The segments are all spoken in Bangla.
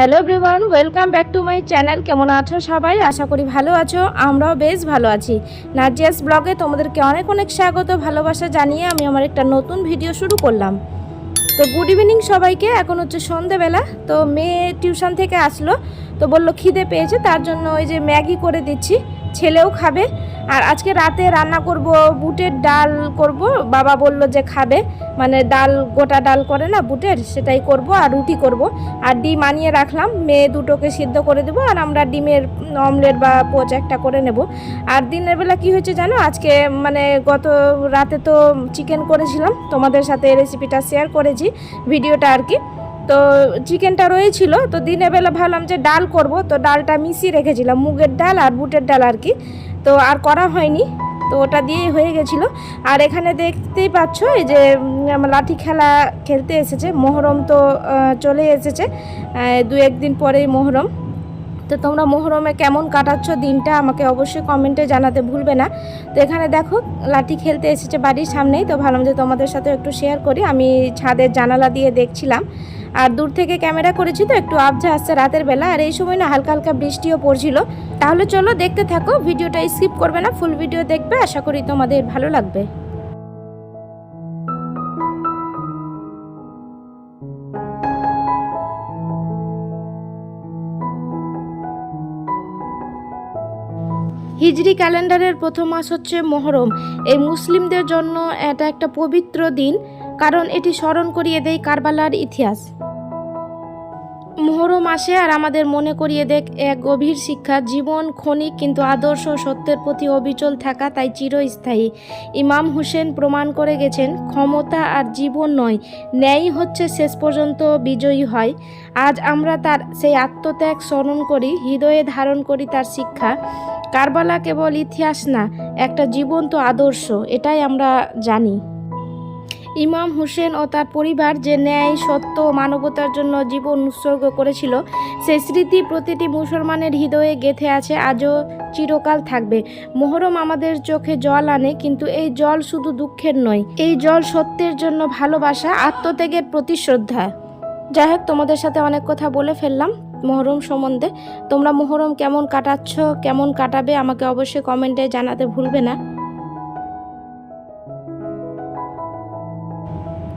Hello everyone welcome back to my channel কেমন আছো সবাই? আশা করি ভালো আছো, আমরাও বেশ ভালো আছি। নার্জিয়াস ব্লগে তোমাদেরকে অনেক অনেক স্বাগত, ভালোবাসা জানিয়ে আমি আমার একটা নতুন ভিডিও শুরু করলাম। তো গুড ইভিনিং সবাইকে, এখন হচ্ছে সন্ধেবেলা, তো মেয়ে টিউশন থেকে আসলো, তো বলল খিদে পেয়েছে, তার জন্য ওই যে ম্যাগি করে দিচ্ছি, ছেলেও খাবে আর আজকে রাতে রান্না করব বুটের ডাল করব। বাবা বলল যে খাবে। মানে ডাল, গোটা ডাল করে না বুটের? সেটাই করব আর রুটি করব। আর ডিম আনিয়ে রাখলাম। মেয়ে দুটোকে সিদ্ধ করে দেবো আর আমরা ডিমের অমলেট বা পোচ একটা করে নেব। আর দিনের বেলা কি হয়েছে জানো? আজকে মানে গত রাতে তো চিকেন করেছিলাম। তোমাদের সাথে রেসিপিটা শেয়ার করেছি ভিডিওটা আর কি। তো চিকেনটা রয়েছিল। তো দিনের বেলা ভাবলাম যে ডাল করব। তো ডালটা মিশিয়ে রেখেছিলাম। মুগের ডাল আর বুটের ডাল আর কি। তো আর করা হয়নি। তো ওটা দিয়েই হয়ে গেছিল। আর এখানে দেখতেই পাচ্ছ এই যে লাঠি খেলা খেলতে এসেছে। মোহরম তো চলে এসেছে। দু একদিন পরেই মোহরম। তো তোমরা মোহরমে কেমন কাটাচ্ছ দিনটা আমাকে অবশ্যই কমেন্টে জানাতে ভুলবে না। তো এখানে দেখো, লাঠি খেলতে এসেছে বাড়ির সামনেই, তো ভাবলাম যে তোমাদের সাথে একটু শেয়ার করি। আমি ছাদের জানালা দিয়ে দেখছিলাম। আর দূর থেকে ক্যামেরা করেছি তো, একটু আবজা আসছে রাতের বেলা। আর এই সময় না হালকা হালকা বৃষ্টিও পড়ছিল। তাহলে চলো দেখতে থাকো, ভিডিওটা স্কিপ করবে না ফুল ভিডিও দেখবে। আশা করি তোমাদের ভালো লাগবে। হিজরি ক্যালেন্ডারের প্রথম মাস হচ্ছে মহরম। এই মুসলিমদের জন্য এটা একটা পবিত্র দিন, কারণ এটি স্মরণ করিয়ে দেয় কারবালার ইতিহাস। মোহরম আসে আর আমাদের মনে করিয়ে দেখ এক গভীর শিক্ষা। জীবন ক্ষণিক কিন্তু আদর্শ সত্যের প্রতি অবিচল থাকা তাই চিরস্থায়ী। ইমাম হুসেন প্রমাণ করে গেছেন, ক্ষমতা আর জীবন নয়, ন্যায় হচ্ছে শেষ পর্যন্ত বিজয়ী হয়। আজ আমরা তার সেই আত্মত্যাগ স্মরণ করি, হৃদয়ে ধারণ করি তার শিক্ষা। কারবালা কেবল ইতিহাস না, একটা জীবন্ত আদর্শ, এটাই আমরা জানি। ইমাম হোসেন ও তার পরিবার যে ন্যায়, সত্য ও মানবতার জন্য জীবন উৎসর্গ করেছিল সেই স্মৃতি প্রতিটি মুসলমানের হৃদয়ে গেঁথে আছে, আজও চিরকাল থাকবে। মোহরম আমাদের চোখে জল আনে, কিন্তু এই জল শুধু দুঃখের নয়, এই জল সত্যের জন্য ভালোবাসা, আত্মত্যাগের প্রতি শ্রদ্ধা যাই হোক, তোমাদের সাথে অনেক কথা বলে ফেললাম মহরম সম্বন্ধে। তোমরা মহরম কেমন কাটাচ্ছ, কেমন কাটাবে, আমাকে অবশ্যই কমেন্টে জানাতে ভুলবে না।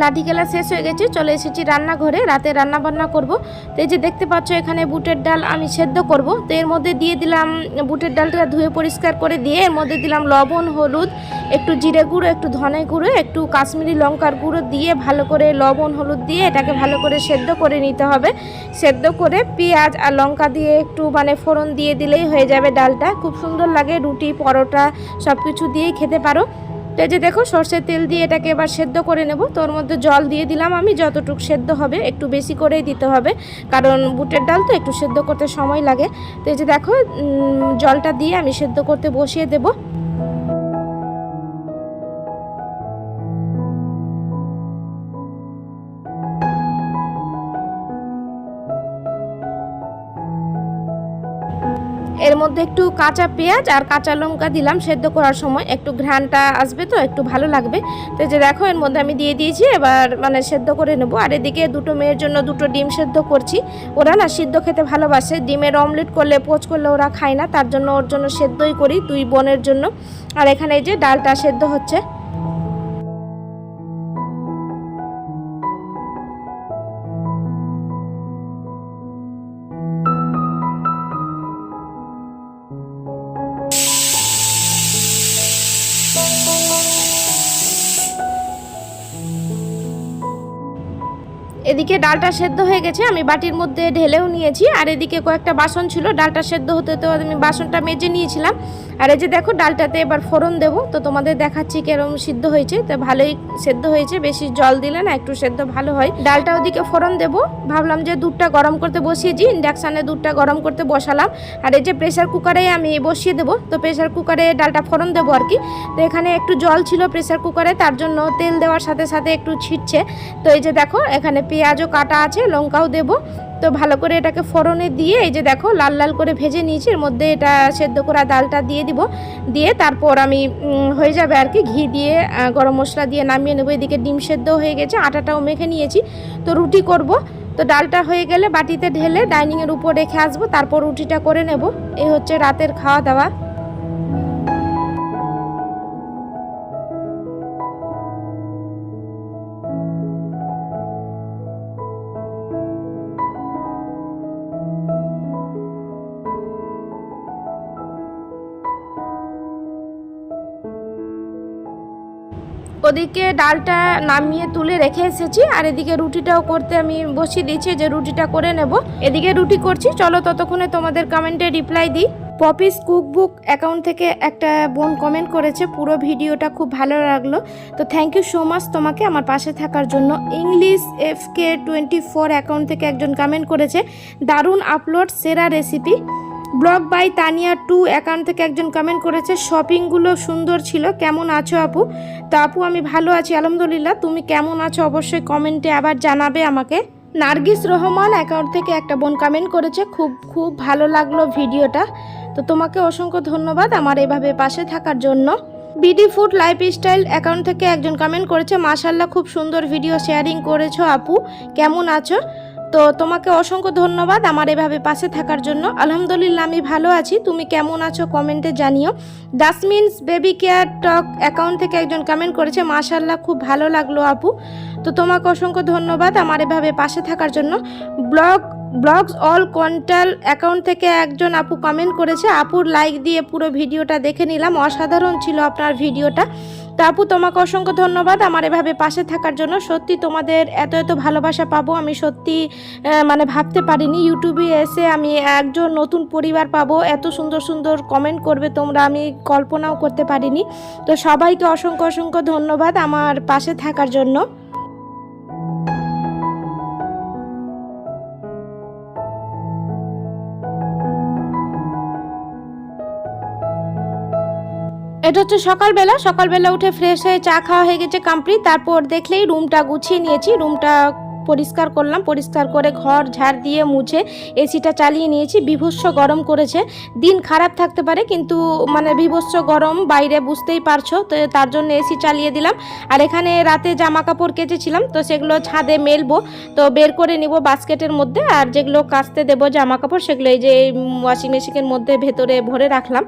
লাঠি খেলা শেষ হয়ে গেছে, চলে এসেছি রান্নাঘরে, রাতে রান্না বান্না করব। তো এই যে দেখতে পাচ্ছ, এখানে বুটের ডাল আমি সেদ্ধ করব। তো এর মধ্যে দিয়ে দিলাম বুটের ডালটা ধুয়ে পরিষ্কার করে দিয়ে এর মধ্যে দিলাম লবণ, হলুদ, একটু জিরে গুঁড়ো, একটু ধনে গুঁড়ো, একটু কাশ্মীরি লঙ্কার গুঁড়ো দিয়ে ভালো করে লবণ, হলুদ দিয়ে এটাকে ভালো করে সেদ্ধ করে নিতে হবে। সেদ্ধ করে পেঁয়াজ আর লঙ্কা দিয়ে একটু মানে ফোড়ন দিয়ে দিলেই হয়ে যাবে ডালটা। খুব সুন্দর লাগে, রুটি, পরোটা সব কিছু দিয়েই খেতে পারো। এই যে দেখো, সর্ষের তেল দিয়ে এটাকে এবার সেদ্ধ করে নেব। তোর মধ্যে জল দিয়ে দিলাম আমি, যতটুকু সেদ্ধ হবে একটু বেশি করেই দিতে হবে। কারণ বুটের ডাল তো একটু সেদ্ধ করতে সময় লাগে। তো এই যে দেখো জলটা দিয়ে আমি সেদ্ধ করতে বসিয়ে দেব। এর মধ্যে একটু কাঁচা পেঁয়াজ আর কাঁচা লঙ্কা দিলাম, সেদ্ধ করার সময়। একটু ঘ্রাণটা আসবে তো, একটু ভালো লাগবে। তো যে দেখো, এর মধ্যে আমি দিয়ে দিয়েছি, এবার মানে সেদ্ধ করে নেব। আর এদিকে দুটো মেয়ের জন্য দুটো ডিম সেদ্ধ করছি। ওরা না সিদ্ধ খেতে ভালোবাসে। ডিমের অমলেট করলে, পোচ করলে ওরা খায় না। তার জন্য ওর জন্য সেদ্ধই করি দুই বোনের জন্য। আর এখানে এই যে ডালটা সেদ্ধ হচ্ছে। এদিকে ডালটা সেদ্ধ হয়ে গেছে, আমি বাটির মধ্যে ঢেলেও নিয়েছি, আর এদিকে কয়েকটা বাসন ছিল, ডালটা সেদ্ধ হতে তো আমি বাসনটা মেজে নিয়েছিলাম। আর এই যে দেখো, ডালটাতে এবার ফোড়ন দেবো, তো তোমাদের দেখাচ্ছি কেরম সিদ্ধ হয়েছে, তো ভালোই সেদ্ধ হয়েছে, বেশি জল দিলে না একটু সেদ্ধ ভালো হয়। ডালটা ওদিকে ফোড়ন দেবো, ভাবলাম যে দুধটা গরম করতে বসিয়েছি, ইন্ডাকশানে দুধটা গরম করতে বসালাম, আর এই যে প্রেশার কুকারে আমি বসিয়ে দেবো, তো প্রেশার কুকারে ডালটা ফোড়ন দেবো আর কি। তো এখানে একটু জল ছিল প্রেশার কুকারে, তার জন্য তেল দেওয়ার সাথে সাথে একটু ছিটছে, তো এই যে দেখো, এখানে পেঁয়াজও কাটা আছে, লঙ্কাও দেবো। তো ভালো করে এটাকে ফোড়নে দিয়ে, এই যে দেখো, লাল লাল করে ভেজে নিয়েছি। এর মধ্যে এটা সেদ্ধ করা ডালটা দিয়ে দিব। দিয়ে তারপর আমি হয়ে যাবে আর কি, ঘি দিয়ে গরম মশলা দিয়ে নামিয়ে নেব। এদিকে ডিম সেদ্ধ হয়ে গেছে, আটাটাও মেখে নিয়েছি। তো রুটি করব। তো ডালটা হয়ে গেলে বাটিতে ঢেলে ডাইনিংয়ের উপর রেখে আসব। তারপর রুটিটা করে নেব। এই হচ্ছে রাতের খাওয়া দাওয়া ওদিকে ডালটা নামিয়ে তুলে রেখে এসেছি, আর এদিকে রুটিটাও করতে আমি বসিয়ে দিয়েছি, যে রুটিটা করে নেব। এদিকে রুটি করছি, চলো ততক্ষণে তোমাদের কমেন্টে রিপ্লাই দিই। পপিস কুকবুক অ্যাকাউন্ট থেকে একটা বোন কমেন্ট করেছে, পুরো ভিডিওটা খুব ভালো লাগল। তো থ্যাংক ইউ সো মাচ তোমাকে আমার পাশে থাকার জন্য। English F K twenty four account থেকে একজন কমেন্ট করেছে, দারুণ আপলোড সেরা recipe blog by Tania two account থেকে একজন কমেন্ট করেছে শপিংগুলো সুন্দর ছিল, কেমন আছো আপু? তো আপু, আমি ভালো আছি, আলহামদুলিল্লাহ। তুমি কেমন আছো অবশ্যই কমেন্টে আবার জানাবে আমাকে। নার্গিস রহমান অ্যাকাউন্ট থেকে একটা বোন কমেন্ট করেছে, খুব খুব ভালো লাগল ভিডিওটা। তো তোমাকে অসংখ্য ধন্যবাদ আমার এভাবে পাশে থাকার জন্য। BD food lifestyle account থেকে একজন কমেন্ট করেছে মাশাল্লাহ খুব সুন্দর ভিডিও শেয়ারিং করেছ আপু। কেমন আছো? তো তোমাকে অসংখ্য ধন্যবাদ আমার এভাবে পাশে থাকার জন্য। আলহামদুলিল্লাহ, আমি ভালো আছি। তুমি কেমন আছো কমেন্টে জানিও। ডাস্টমিনস বেবি কেয়ার টক অ্যাকাউন্ট থেকে একজন কমেন্ট করেছে মাশাল্লাহ খুব ভালো লাগল আপু। তো তোমাকে অসংখ্য ধন্যবাদ আমার এভাবে পাশে থাকার জন্য। ব্লগ ব্লগস অল কন্টাল অ্যাকাউন্ট থেকে একজন আপু কমেন্ট করেছে, আপুর লাইক দিয়ে পুরো ভিডিওটা দেখে নিলাম। অসাধারণ ছিল আপনার ভিডিওটা। তো আপু, তোমাকে অসংখ্য ধন্যবাদ। আমার এভাবে পাশে থাকার জন্য। সত্যি তোমাদের এত এত ভালোবাসা পাবো। আমি সত্যি মানে ভাবতে পারিনি। ইউটিউবে এসে আমি একজন নতুন পরিবার পাবো। এত সুন্দর সুন্দর কমেন্ট করবে তোমরা। আমি কল্পনাও করতে পারিনি। তো সবাইকে অসংখ্য অসংখ্য ধন্যবাদ আমার পাশে থাকার জন্য। এটা হচ্ছে সকালবেলা। সকালবেলা উঠে ফ্রেশ হয়ে চা খাওয়া হয়ে গেছে কমপ্লিট তারপর দেখলেই রুমটা গুছিয়ে নিয়েছি। রুমটা পরিষ্কার করলাম, পরিষ্কার করে ঘর ঝাড় দিয়ে মুছে এসিটা চালিয়ে নিয়েছি। বিভৎস গরম করেছে। দিন খারাপ থাকতে পারে, কিন্তু মানে বিভৎস গরম, বাইরে বুঝতেই পারছ, তো তার জন্য এসি চালিয়ে দিলাম। আর এখানে রাতে জামা কাপড় কেচেছিলাম, তো সেগুলো ছাদে মেলবো, তো বের করে নিব বাস্কেটের মধ্যে। আর যেগুলো কাচতে দেবো জামা কাপড় সেগুলো এই যে ওয়াশিং মেশিনের মধ্যে ভেতরে ভরে রাখলাম।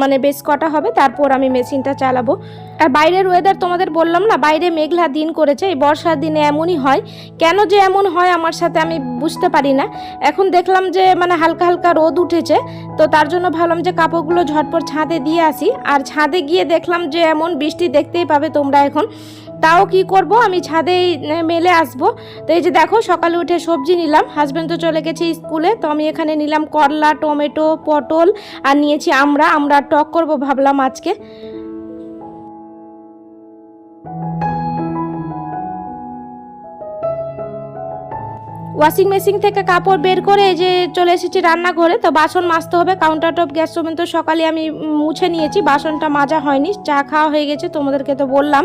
মানে বেশ কটা হবে, তারপর আমি মেশিনটা চালাবো। আর বাইরের ওয়েদার তোমাদের বললাম না, বাইরে মেঘলা দিন করেছে, এই বর্ষার দিনে এমনই হয়। কেন যে এমন হয় আমার সাথে আমি বুঝতে পারি না। এখন দেখলাম যে মানে হালকা হালকা রোদ উঠেছে, তো তার জন্য ভাবলাম যে কাপড়গুলো ঝটপট ছাদে দিয়ে আসি। আর ছাদে গিয়ে দেখলাম যে এমন বৃষ্টি দেখতেই পাবে তোমরা এখন। তাও কি করব? আমি ছাদেই মেলে আসব। তো এই যে দেখো, সকালে উঠে সবজি নিলাম। হাজব্যান্ড তো চলে গেছে স্কুলে, তো আমি এখানে নিলাম করলা, টমেটো, পটল, আর নিয়েছি আমরা আমরা টক করব ভাবলাম আজকে। ওয়াশিং মেশিন থেকে কাপড় বের করে যে চলে এসেছি রান্নাঘরে, তো বাসন মাজতে হবে কাউন্টার টপ গ্যাস ওভেন তো সকালে আমি মুছে নিয়েছি, বাসনটা মাজা হয়নি, চা খাওয়া হয়ে গেছে তোমাদেরকে তো বললাম।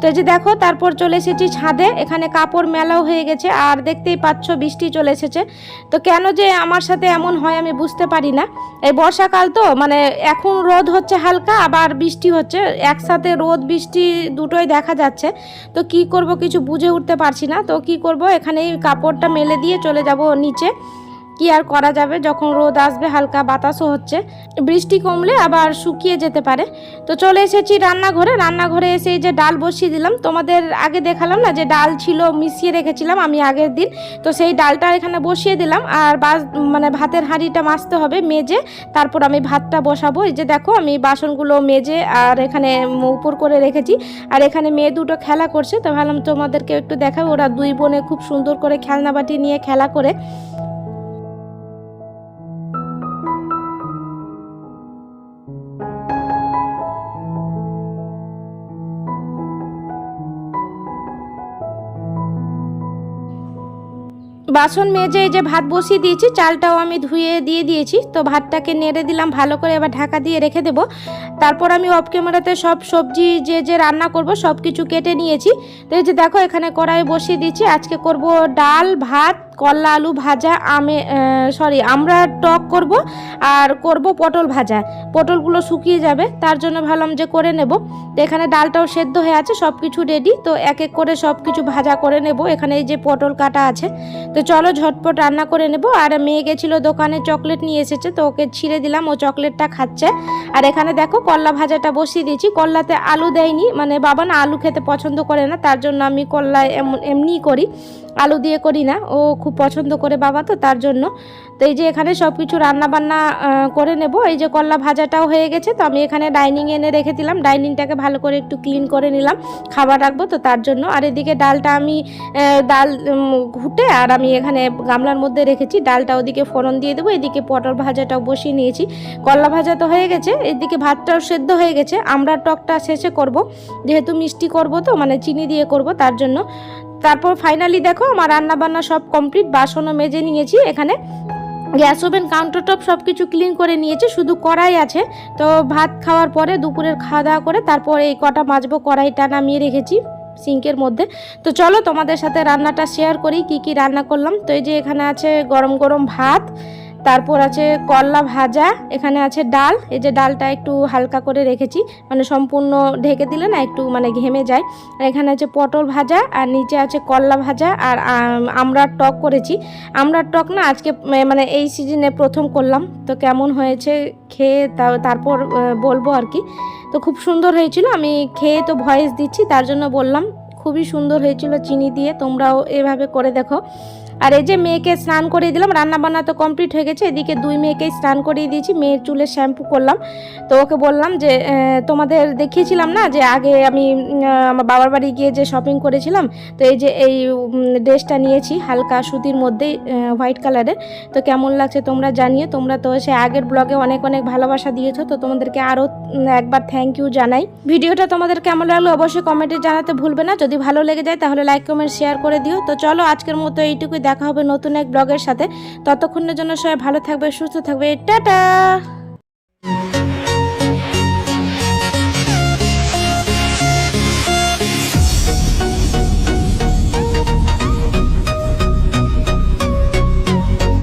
তো এই যে দেখো, তারপর চলে এসেছি ছাদে, এখানে কাপড় মেলাও হয়ে গেছে, আর দেখতেই পাচ্ছ বৃষ্টি চলে এসেছে। তো কেন যে আমার সাথে এমন হয় আমি বুঝতে পারি না। এই বর্ষাকাল তো মানে এখন রোদ হচ্ছে হালকা, আবার বৃষ্টি হচ্ছে, একসাথে রোদ, বৃষ্টি দুটোই দেখা যাচ্ছে। তো কি করব কিছু বুঝে উঠতে পারছি না, তো কি করব এখানে কাপড়টা মেলে দিয়ে চলে যাব নিচে। কি আর করা যাবে? যখন রোদ আসবে, হালকা বাতাসও হচ্ছে। বৃষ্টি কমলে আবার শুকিয়ে যেতে পারে। তো চলে এসেছি রান্নাঘরে। রান্নাঘরে এসে যে ডাল বসিয়ে দিলাম। তোমাদের আগে দেখালাম না যে ডাল ছিল মিশিয়ে রেখেছিলাম আমি আগের দিন। তো সেই ডালটা এখানে বসিয়ে দিলাম। আর বাস মানে ভাতের হাঁড়িটা মাজতে হবে, মেজে। তারপর আমি ভাতটা বসাবো। এই যে দেখো, আমি বাসনগুলো মেজে আর এখানে উপর করে রেখেছি। আর এখানে মেয়ে দুটো খেলা করছে। তো ভাবলাম তোমাদেরকে একটু দেখাবো। ওরা দুই বোনে খুব সুন্দর করে খেলনা বাটি নিয়ে খেলা করে। বাসন মেজে যে ভাত বসিয়ে দিয়েছি, চালটাও আমি ধুয়ে দিয়ে দিয়েছি। তো ভাতটাকে নেড়ে দিলাম, ভালো করে এবার ঢাকা দিয়ে রেখে দেব। তারপর আমি অফ ক্যামেরাতে সব সবজি যে যে রান্না করব সব কিছু কেটে নিয়েছি। তো এই যে দেখো, এখানে কড়াই বসিয়ে দিয়েছি। আজকে করব ডাল, ভাত করলা আলু ভাজা, আমে সরি আমরা টক করব আর করব পটল ভাজা। পটলগুলো শুকিয়ে যাবে, তার জন্য ভাবলাম যে করে নেব। তো এখানে ডালটাও সেদ্ধ হয়ে আছে সব কিছু রেডি তো এক এক করে সব কিছু ভাজা করে নেব। এখানে এই যে পটল কাটা আছে। তো চলো ঝটপট রান্না করে নেব। আর মেয়ে গেছিল দোকানে চকলেট নিয়ে এসেছে, তো ওকে ছিঁড়ে দিলাম। ও চকলেটটা খাচ্ছে। আর এখানে দেখো করলা ভাজাটা বসিয়ে দিয়েছি। করলাতে আলু দেয়নি মানে বাবা না আলু খেতে পছন্দ করে না, তার জন্য আমি করলা এমন, এমনিই করি। আলু দিয়ে করি না। ও খুব পছন্দ করে বাবা তো, তার জন্য। তো এই যে এখানে সব কিছু রান্নাবান্না করে নেব। এই যে করলা ভাজাটাও হয়ে গেছে, তো আমি এখানে ডাইনিং এনে রেখে দিলাম। ডাইনিংটাকে ভালো করে একটু ক্লিন করে নিলাম। খাবার রাখব তো তার জন্য। আর এদিকে ডালটা আমি ডাল ঘুটে আর আমি এখানে গামলার মধ্যে রেখেছি। ডালটা ওদিকে ফোড়ন দিয়ে দেবো। এদিকে পটল ভাজাটাও বসিয়ে নিয়েছি। করলা ভাজা তো হয়ে গেছে। এদিকে ভাতটাও সেদ্ধ হয়ে গেছে। আমরা টকটা শেষে করব। যেহেতু মিষ্টি করব তো মানে চিনি দিয়ে করব তার জন্য। তারপর ফাইনালি দেখো, আমার রান্না বান্না সব কমপ্লিট বাসনও মেজে নিয়েছি, এখানে গ্যাস ওভেন কাউন্টার টপ সব কিছু ক্লিন করে নিয়েছে, শুধু কড়াই আছে। তো ভাত খাওয়ার পরে দুপুরের খাওয়া দাওয়া করে তারপর এই কটা মাজবো, কড়াইটা নামিয়ে রেখেছি সিঙ্কের মধ্যে। তো চলো তোমাদের সাথে রান্নাটা শেয়ার করি, কি কি রান্না করলাম। তো এই যে এখানে আছে গরম গরম ভাত তারপর আছে করলা ভাজা, এখানে আছে ডাল। এই যে ডালটা একটু হালকা করে রেখেছি মানে সম্পূর্ণ ঢেকে দিলে না একটু মানে ঘেমে যায়। আর এখানে আছে পটল ভাজা, আর নিচে আছে করলা ভাজা, আর আমরা টক করেছি। আমড়ার টক না আজকে মানে এই সিজনে প্রথম করলাম। তো কেমন হয়েছে খেয়ে তারপর বলব আর কি। তো খুব সুন্দর হয়েছিল, আমি খেয়ে তো ভয়েস দিচ্ছি, তার জন্য বললাম, খুবই সুন্দর হয়েছিল চিনি দিয়ে, তোমরাও এভাবে করে দেখো। আর এই যে মেয়েকে স্নান করিয়ে দিলাম রান্না বান্না তো কমপ্লিট হয়ে গেছে। এদিকে দুই মেয়েকেই স্নান করিয়ে দিয়েছি, মেয়ের চুলে শ্যাম্পু করলাম। তো ওকে বললাম যে তোমাদের দেখিয়েছিলাম না যে আগে আমি আমার বাবার বাড়ি গিয়ে যে শপিং করেছিলাম, তো এই যে এই ড্রেসটা নিয়েছি হালকা সুতির মধ্যেই হোয়াইট কালারের তো কেমন লাগছে তোমরা জানিয়ে তোমরা তো সে আগের ব্লগে অনেক অনেক ভালোবাসা দিয়েছ, তো তোমাদেরকে আরও একবার থ্যাংক ইউ জানাই। ভিডিওটা তোমাদের কেমন লাগল অবশ্যই কমেন্টে জানাতে ভুলবে না। যদি ভালো লেগে যায় তাহলে লাইক কমেন্ট শেয়ার করে দিও। তো চলো আজকের মতো এইটুকুই। দেখা হবে নতুন এক ব্লগের সাথে। ততক্ষণের জন্য সবাই ভালো থাকবে সুস্থ থাকবে। টাটা!